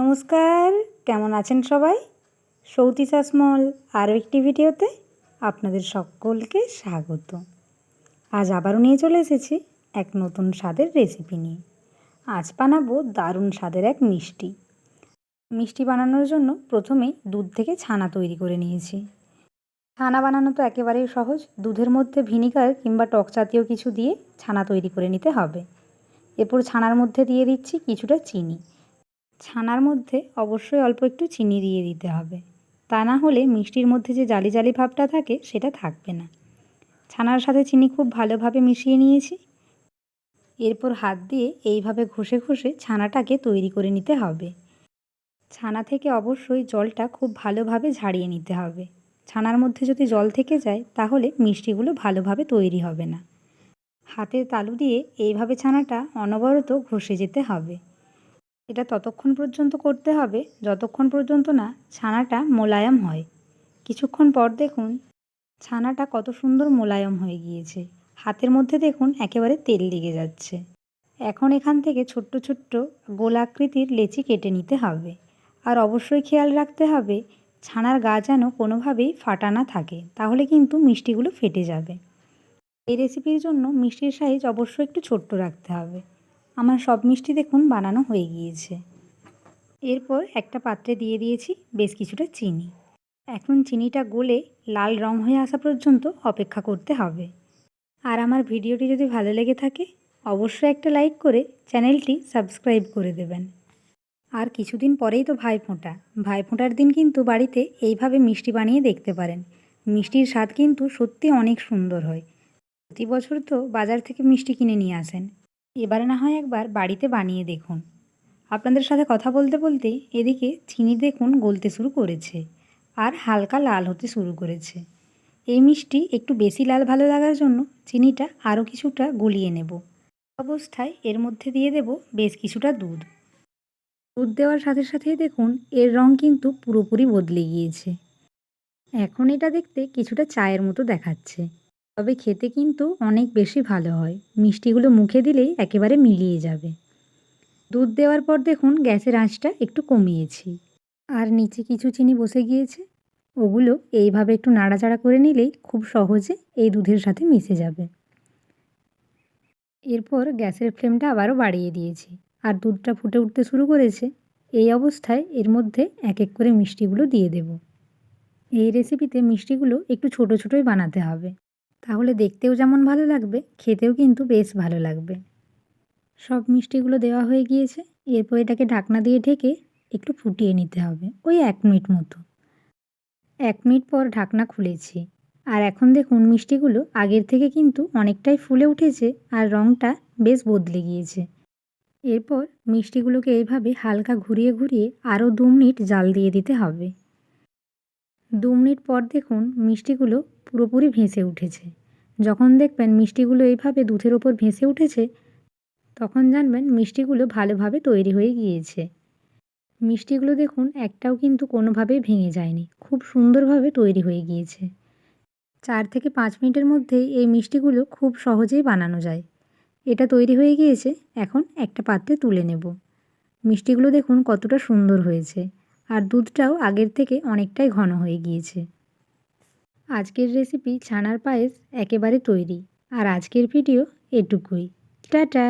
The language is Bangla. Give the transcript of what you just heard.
নমস্কার, কেমন আছেন সবাই? সৌতি শাসমল আরও একটি ভিডিওতে আপনাদের সকলকে স্বাগত। আজ আবারও নিয়ে চলে এসেছি এক নতুন স্বাদের রেসিপি নিয়ে। আজ বানাবো দারুণ স্বাদের এক মিষ্টি। মিষ্টি বানানোর জন্য প্রথমেই দুধ থেকে ছানা তৈরি করে নিয়েছি। ছানা বানানো তো একেবারেই সহজ। দুধের মধ্যে ভিনিগার কিংবা টক জাতীয় কিছু দিয়ে ছানা তৈরি করে নিতে হবে। এরপর ছানার মধ্যে দিয়ে দিচ্ছি কিছুটা চিনি। ছানার মধ্যে অবশ্যই অল্প একটু চিনি দিয়ে দিতে হবে। তা না হলে মিষ্টির মধ্যে যে জালি জালি ভাবটা থাকে সেটা থাকবে না। ছানার সাথে চিনি খুব ভালোভাবে মিশিয়ে নিয়েছি। এরপর হাত দিয়ে এইভাবে ঘষে ঘষে ছানাটাকে তৈরি করে নিতে হবে। ছানা থেকে অবশ্যই জলটা খুব ভালোভাবে ঝাড়িয়ে নিতে হবে। ছানার মধ্যে যদি জল থেকে যায় তাহলে মিষ্টিগুলো ভালোভাবে তৈরি হবে না। হাতের তালু দিয়ে এইভাবে ছানাটা অনবরত ঘষে যেতে হবে। এটা ততক্ষণ পর্যন্ত করতে হবে, যতক্ষণ পর্যন্ত না ছানাটা মোলায়েম হয়। কিছুক্ষণ পর দেখুন, ছানাটা কত সুন্দর মোলায়েম হয়ে গিয়েছে। হাতের মধ্যে দেখুন, একেবারে তেল লেগে যাচ্ছে। এখন এখান থেকে ছোট্ট ছোট্ট গোলাকৃতির লেচি কেটে নিতে হবে। আর অবশ্যই খেয়াল রাখতে হবে, ছানার গা যেন কোনোভাবেই ফাটা না থাকে, তাহলে কিন্তু মিষ্টিগুলো ফেটে যাবে। এই রেসিপির জন্য মিষ্টির সাইজ অবশ্যই একটু ছোট্ট রাখতে হবে। আমার সব মিষ্টি দেখুন বানানো হয়ে গিয়েছে। এরপর একটা পাত্রে দিয়ে দিয়েছি বেশ কিছুটা চিনি। এখন চিনিটা গলে লাল রং হয়ে আসা পর্যন্ত অপেক্ষা করতে হবে। আর আমার ভিডিওটি যদি ভালো লেগে থাকে, অবশ্যই একটা লাইক করে চ্যানেলটি সাবস্ক্রাইব করে দেবেন। আর কিছুদিন পরেই তো ভাইফোঁটা। ভাইফোঁটার দিন কিন্তু বাড়িতে এইভাবে মিষ্টি বানিয়ে দেখতে পারেন। মিষ্টির স্বাদ কিন্তু সত্যি অনেক সুন্দর হয়। প্রতি বছর তো বাজার থেকে মিষ্টি কিনে নিয়ে আসেন। এবারে না হয় একবার বাড়িতে বানিয়ে দেখুন। আপনাদের সাথে কথা বলতে বলতে এদিকে চিনি দেখুন গলতে শুরু করেছে আর হালকা লাল হতে শুরু করেছে। এই মিষ্টি একটু বেশি লাল ভালো লাগার জন্য চিনিটা আরও কিছুটা গলিয়ে নেব। অবস্থায় এর মধ্যে দিয়ে দেব বেশ কিছুটা দুধ। দুধ দেওয়ার সাথে সাথেই দেখুন এর রং কিন্তু পুরোপুরি বদলে গিয়েছে। এখন এটা দেখতে কিছুটা চায়ের মতো দেখাচ্ছে। তবে খেতে কিন্তু অনেক বেশি ভালো হয়। মিষ্টিগুলো মুখে দিলেই একেবারে মিলিয়ে যাবে। দুধ দেওয়ার পর দেখুন গ্যাসের আঁচটা একটু কমিয়েছি। আর নিচে কিছু চিনি বসে গিয়েছে। ওগুলো এইভাবে একটু নাড়াচাড়া করে নিলেই খুব সহজে এই দুধের সাথে মিশে যাবে। এরপর গ্যাসের ফ্লেমটা আবারও বাড়িয়ে দিয়েছি। আর দুধটা ফুটে উঠতে শুরু করেছে। এই অবস্থায় এর মধ্যে এক এক করে মিষ্টিগুলো দিয়ে দেব। এই রেসিপিতে মিষ্টিগুলো একটু ছোট ছোটোই বানাতে হবে। তাহলে দেখতেও যেমন ভালো লাগবে, খেতেও কিন্তু বেশ ভালো লাগবে। সব মিষ্টিগুলো দেওয়া হয়ে গিয়েছে, এরপর এটাকে ঢাকনা দিয়ে ঢেকে একটু ফুটিয়ে নিতে হবে, ওই এক মিনিট মতো। এক মিনিট পর ঢাকনা খুলেছি, আর এখন দেখুন মিষ্টিগুলো আগের থেকে কিন্তু অনেকটাই ফুলে উঠেছে আর রঙটা বেশ বদলে গিয়েছে। এরপর মিষ্টিগুলোকে এইভাবে হালকা ঘুরিয়ে ঘুরিয়ে আরও দু মিনিট জাল দিয়ে দিতে হবে। দু মিনিট পর দেখুন মিষ্টিগুলো পুরোপুরি ভেসে উঠেছে। যখন দেখবেন মিষ্টিগুলো এইভাবে দুধের ওপর ভেসে উঠেছে, তখন জানবেন মিষ্টিগুলো ভালোভাবে তৈরি হয়ে গিয়েছে। মিষ্টিগুলো দেখুন, একটাও কিন্তু কোনোভাবেই ভেঙে যায়নি। খুব সুন্দরভাবে তৈরি হয়ে গিয়েছে। চার থেকে পাঁচ মিনিটের মধ্যে এই মিষ্টিগুলো খুব সহজেই বানানো যায়। এটা তৈরি হয়ে গিয়েছে, এখন একটা পাত্রে তুলে নেব। মিষ্টিগুলো দেখুন কতটা সুন্দর হয়েছে, আর দুধটাও আগের থেকে অনেকটাই ঘন হয়ে গিয়েছে। আজকের রেসিপি ছানার পায়েস একেবারে তৈরি। আর আজকের ভিডিও এটুকুই। টাটা!